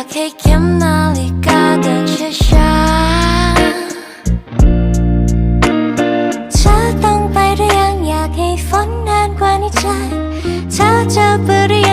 ากให้เข็มนาฬิกาเดินช้าๆเธอต้องไปหรือยังอยากให้ฝนนานกว่านี้ใจเธอจะไปหรือ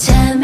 เธอ